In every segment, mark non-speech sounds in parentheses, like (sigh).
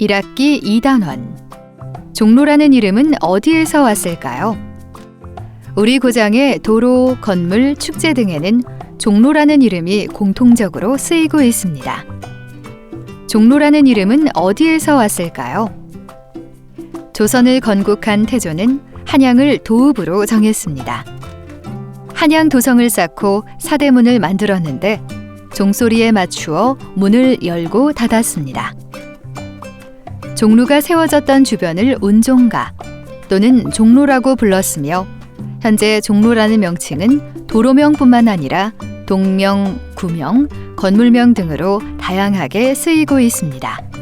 1학기 2단원 종로라는 이름은 어디에서 왔을까요? 우리 고장의 도로, 건물, 축제 등에는 종로라는 이름이 공통적으로 쓰이고 있습니다. 종로라는 이름은 어디에서 왔을까요? 조선을 건국한 태조는 한양을 도읍으로 정했습니다. 한양 도성을 쌓고 사대문을 만들었는데 종소리에 맞추어 문을 열고 닫았습니다. 종로가 세워졌던 주변을 운종가 또는 종로라고 불렀으며 현재 종로라는 명칭은 도로명뿐만 아니라 동명, 구명, 건물명 등으로 다양하게 쓰이고 있습니다.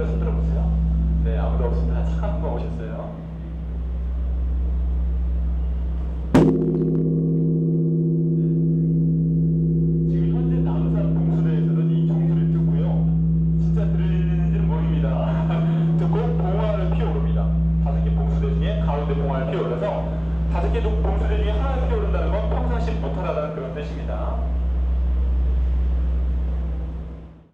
자, 못 느낀다 손 들어 보세요. 네, 아무도 없습니다. 착한 분 오셨어요. 지금 현재 남산 봉수대에서는 이 종소리를 듣고요. 진짜 들리는지는 모릅니다. (laughs) 듣고 봉화를 피어오릅니다. 다섯 개 봉수대 중에 가운데 봉화를 피어올려서 다섯 개 봉수대 중에 하나를 피어오른다는 건 평상시 못하다는 그런 뜻입니다.